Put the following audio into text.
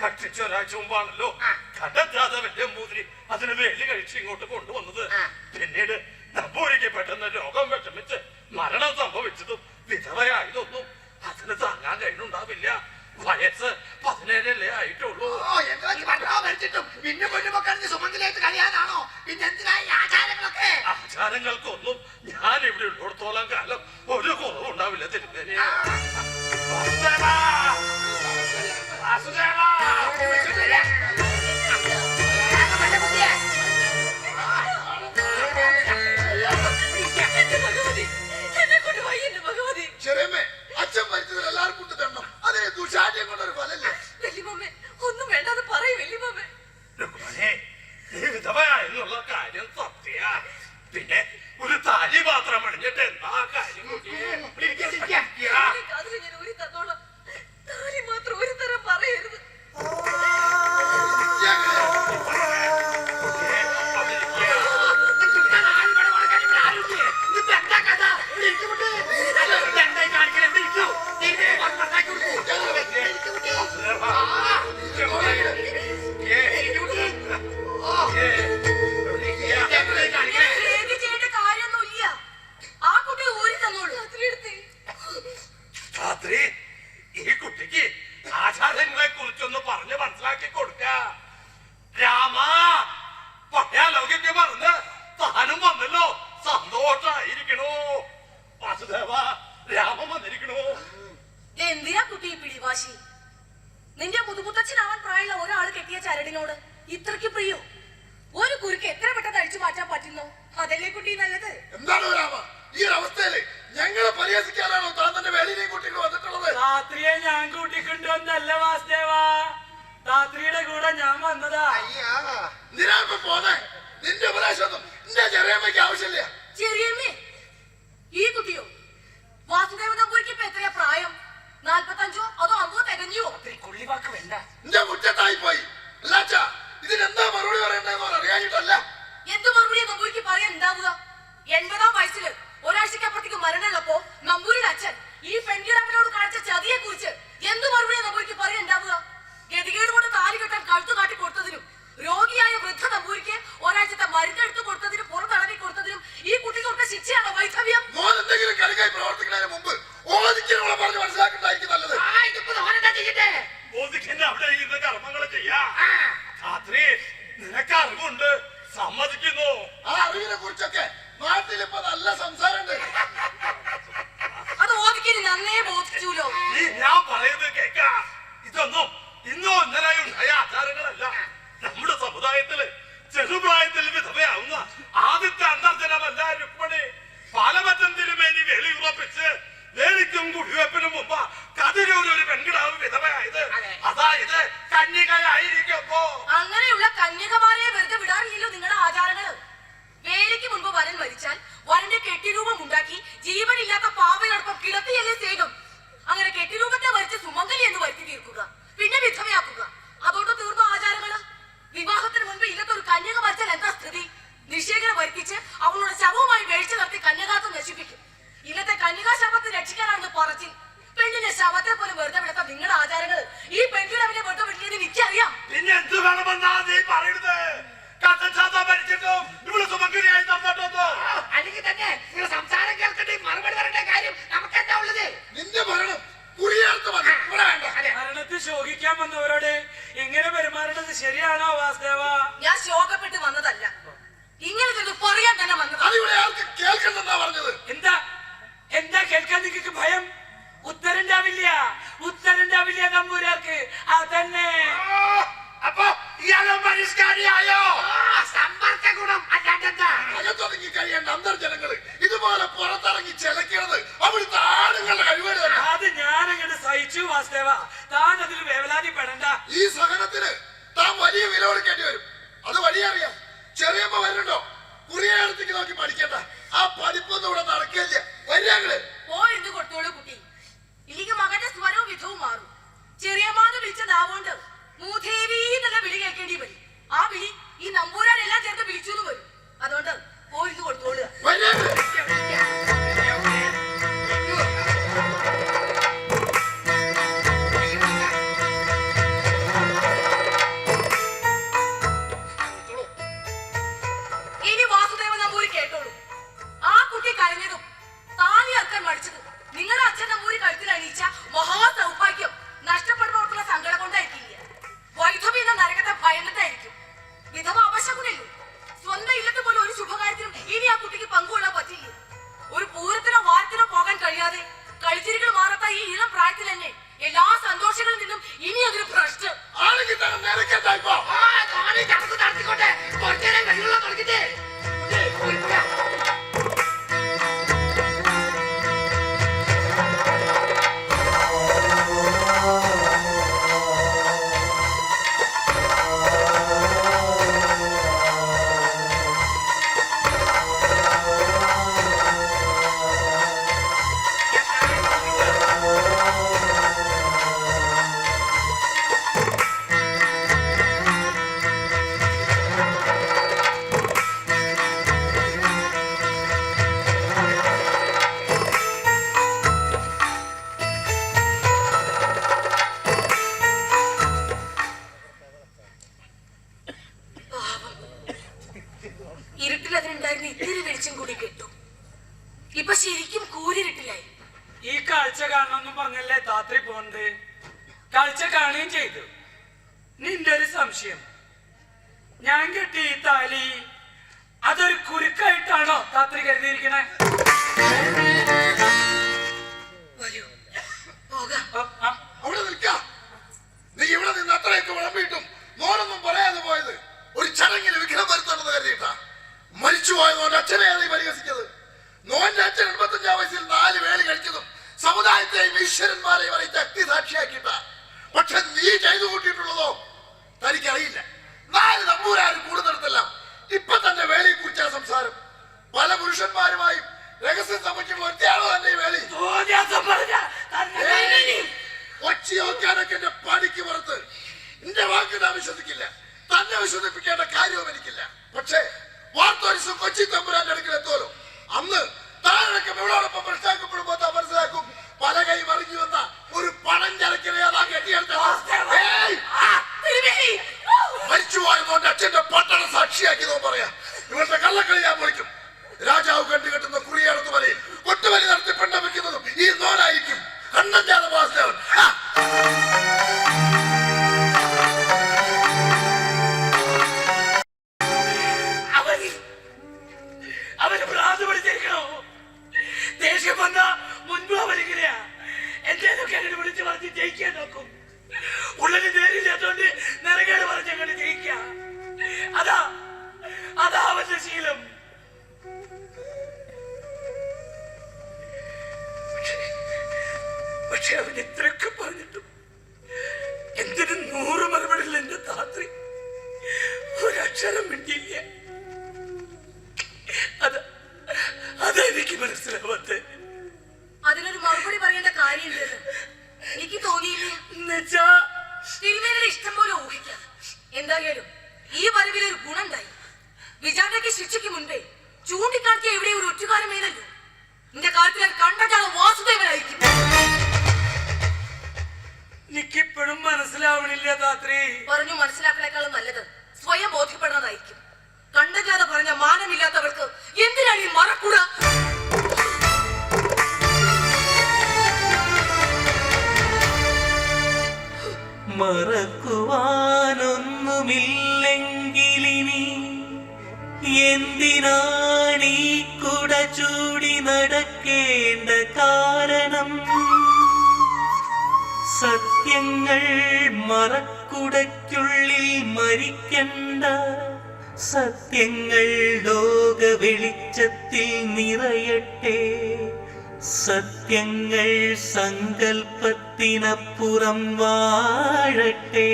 കട്ടിച്ച ഒരാഴ്ച മുമ്പാണല്ലോ. ആ. കണ്ടെത്താതെ വലിയ മൂതിരി അതിന് വേലി കഴിച്ച് ഇങ്ങോട്ട് കൊണ്ടുവന്നത്. പിന്നീട് നമ്പൂരിക്ക് പെട്ടെന്ന് രോഗം വിഷമിച്ച് മരണം സംഭവിച്ചതും വിധവയായതൊന്നും അതിന് താങ്ങാൻ കഴിയുന്നുണ്ടാവില്ല വയസ്സ് പതിനേഴല്ലേ ആയിട്ടുള്ളൂ. ആചാരങ്ങൾക്കൊന്നും ഞാൻ ഇവിടെ ഉള്ളിടത്തോളം കാലം ഒരു കുറവുണ്ടാവില്ല തിരുമേനി വാസുദേവാ! ചെറിയമ്മേ അച്ഛൻ മരിച്ചതിൽ എല്ലാവർക്കും ഉണ്ട് തരണം അതിന് ദുഷാഠ്യം കൊണ്ടൊരു ഫലല്ലേ സന്തോഷായിരിക്കണോ വാസുദേവ രാമൻ വന്നിരിക്കണോ? എന്തിനാ കുട്ടി പിടിവാശി? നിന്റെ മുതുമുത്തച്ഛനാവാൻ പ്രായമുള്ള ഒരാൾ കെട്ടിയ ചരടിനോട് ഇത്രയ്ക്ക് പ്രിയോ? ഒരു കുരുക്ക് എത്ര പെട്ടെന്ന് അഴിച്ചു മാറ്റാൻ പറ്റുന്നു? അതല്ലേ കുട്ടി നല്ലത്? എന്താണ് രാമ? ഈ അവസ്ഥയിൽ ഞങ്ങളെ പരിഹസിക്കാനാണോ താൻ തന്റെ വേലിനെയും കുട്ടികൾ വന്നിട്ടുള്ളത്? രാത്രിയെ ഞാൻ കൂട്ടിക്കൊണ്ടുവന്നല്ല വാസുദേവാ? രാത്രിയുടെ കൂടെ ഞാൻ വന്നതാ. ഇപ്പൊ പോന്നെ. നിന്റെ ഉപദേശമൊന്നും നിന്റെ ചെറിയമ്മയ്ക്ക് ആവശ്യമില്ല. ചെറിയമ്മേ ഈ കുട്ടിയോ രാത്രി നിനക്ക് അറിവുണ്ട് സമ്മതിക്കുന്നു. ആ അറിവിനെ കുറിച്ചൊക്കെ നാട്ടിൽ ഇപ്പൊ നല്ല സംസാരമുണ്ട്. അത് ഓദിക്കന് നന്നേ ബോധിച്ചൂലോ? നീ ഞാൻ പറയുന്നത് കേക്ക ഇതൊന്നും ഇന്നോ ഇന്നലെയോ ഉണ്ടായ ആചാരങ്ങളല്ല. നമ്മുടെ സമുദായത്തിൽ ചെറുപ്രായത്തിൽ വിധവയാവുന്ന എന്ത് വേണമെന്നാ നീ പറയുന്നത് കട്ടച്ചാത്ത മരിച്ചിട്ടും ഇവിടെ സുമംഗലിയായി തന്നിട്ടൊന്നോ അല്ലെങ്കിൽ തന്നെ നിങ്ങൾ സംസാരം കേൾക്കട്ടെ മറുപടി പറയേണ്ട കാര്യം നമുക്ക് എന്താ ഉള്ളത് നിന്റെ അതെ. മരണത്തിൽ ശോകിക്കാൻ വന്നവരോട് ഇങ്ങനെ പെരുമാറുന്നത് ശരിയാണോ വാസുദേവ? ഞാൻ ശോകപ്പെട്ട് വന്നതല്ല. ഇങ്ങനെ പറയാൻ തന്നെ വന്നത്. അതിവിടെ ആൾക്ക് കേൾക്കണ്ടെന്നാ പറഞ്ഞത്? എന്താ? എന്താ കേൾക്കാൻ നിങ്ങൾക്ക് ഭയം? ഉത്തരണ്ടാവില്ല. ഉത്തരണ്ടാവില്ല നമ്പൂരാർക്ക്. അതന്നെ. അപ്പൊ ഇയാളും പരിഷ്കാരിയായോ? സമ്പർക്ക ഗുണം അല്ലാണ്ടെന്താ അകത്തൊതുങ്ങി കഴിയേണ്ട അന്തർജനങ്ങൾ ഇതുപോലെ പുറത്തിറങ്ങി ചെലക്കണത് അവിടുത്തെ ആണുങ്ങളുടെ കഴിവുകൾ അത് ഞാൻ അങ്ങോട്ട് സഹിച്ചു വാസ്തേവ താൻ അതിൽ വേവലാതിപ്പെടണ്ട. ഈ സഹനത്തിന് താൻ വലിയ വില കൊടുക്കേണ്ടി വരും. അത് വലിയ അറിയാം. ചെറിയമ്മ വരുന്നുണ്ടോ? കുറിയാടത്തേക്ക് നോക്കി പഠിക്കണ്ട. ആ പഠിപ്പൊന്നും ഇവിടെ നടക്കില്ല വരികങ്ങൾ പോയിരുന്നു കൊടുത്തോളൂ കുട്ടി. ഇല്ലെങ്കിൽ മകന്റെ സ്വരവും വിധവും മാറും. ചെറിയമാന്ന് വിളിച്ചതാവോണ്ട് മൂദേവി എന്നുള്ള വിളി കേൾക്കേണ്ടി വരും. ആ വിളി ഈ നമ്പൂരാനെല്ലാം ചേർത്ത് വിളിച്ചു എന്ന് വരും. അതുകൊണ്ട് പോയിരുന്നു കൊടുത്തോളുക. കാണുകയും ചെയ്തു. നിന്റെ ഒരു സംശയം. ഞാൻ കെട്ടി ഈ താലി അതൊരു കുരുക്കായിട്ടാണോ താത്രി കരുതിയിരിക്കണേ? അവിടെ നിൽക്ക. നീ ഇവിടെ നിന്ന് അത്രയൊക്കെ വിളമ്പിയിട്ടും മോനൊന്നും പറയാതെ പോയത്. ഒരു ചടങ്ങിന് വിഘ്നം വരുത്തണമെന്ന് കരുതിയിട്ടാ. മരിച്ചു പോയതുകൊണ്ട് അച്ഛനെ നീ പരിഹസിച്ചത്. നോന്റെ അച്ഛൻ എൺപത്തഞ്ചാം വയസ്സിൽ നാല് വേലി കഴിച്ചതും സമുദായത്തെയും ഈശ്വരന്മാരെയും അറിയിച്ച അഗ്നിസാക്ഷിയാക്കിയിട്ട. പക്ഷെ നീ ചെയ്തു കൂട്ടിയിട്ടുള്ളതോ? തനിക്കറിയില്ല. നാല് നമ്പൂരാരും കൂടുന്നിടത്തല്ല ഇപ്പൊ തന്റെ വേലയെ കുറിച്ചാണ് സംസാരം. പല പുരുഷന്മാരുമായും രഹസ്യം സംബന്ധിച്ചുള്ള ഒറ്റയാളോ തന്നെ വേളി ഒച്ചി നോക്കാനൊക്കെ എന്റെ പണിക്ക് പുറത്ത് എന്റെ വാക്ക് ഞാൻ വിശ്വസിക്കില്ല. തന്നെ വിശ്വസിപ്പിക്കേണ്ട കാര്യവും എനിക്കില്ല. പക്ഷേ വാർത്തോരിസം കൊച്ചി തമ്പുരാന്റെ അടുക്കൽ എത്തുമല്ലോ. അന്ന് താഴെ ഇവളോടൊപ്പം മനസ്സിലാക്കപ്പെടുമ്പോ സാക്ഷിയാക്കിയതോ പറയാ. ഇവരുടെ കള്ളക്കളി ഞാൻ പൊളിക്കും. രാജാവ് കണ്ടു കെട്ടുന്ന കുറിയടത്ത് വരെയും കൊട്ടുവലി നടത്തി പെണ്ണമിക്കുന്നതും ഈ നോനായിരിക്കും കണ്ണൻ ജാതവാസദേവൻ ജയിക്കാൻ നോക്കും. ഉള്ളിന് നേരില്ലാത്തോണ്ട് നിറകേട് പറഞ്ഞ് അങ്ങനെ അതാ അതാ അവന്റെ കണ്ടാൽ വാസുദേവനായിരിക്കും എനിക്കിപ്പോഴും മനസ്സിലാവണില്ല താത്രി പറഞ്ഞു മനസ്സിലാക്കണേക്കാളും നല്ലത് സ്വയം ബോധ്യപ്പെടുന്നതായിരിക്കും. കണ്ടല്ലാതെ പറഞ്ഞ മാനമില്ലാത്തവർക്ക് എന്തിനാണ് ഈ മറക്കൂട? മറക്കുവാനൊന്നുമില്ലെങ്കിലിനി എന്തിനാണീ സത്യങ്ങൾ മറക്കുടയ്ക്കുള്ളിൽ മരിക്കണ്ട. സത്യങ്ങൾ ലോക വെളിച്ചത്തിൽ നിറയട്ടെ. സത്യങ്ങൾ സങ്കൽപ്പത്തിനപ്പുറം വാഴട്ടെ.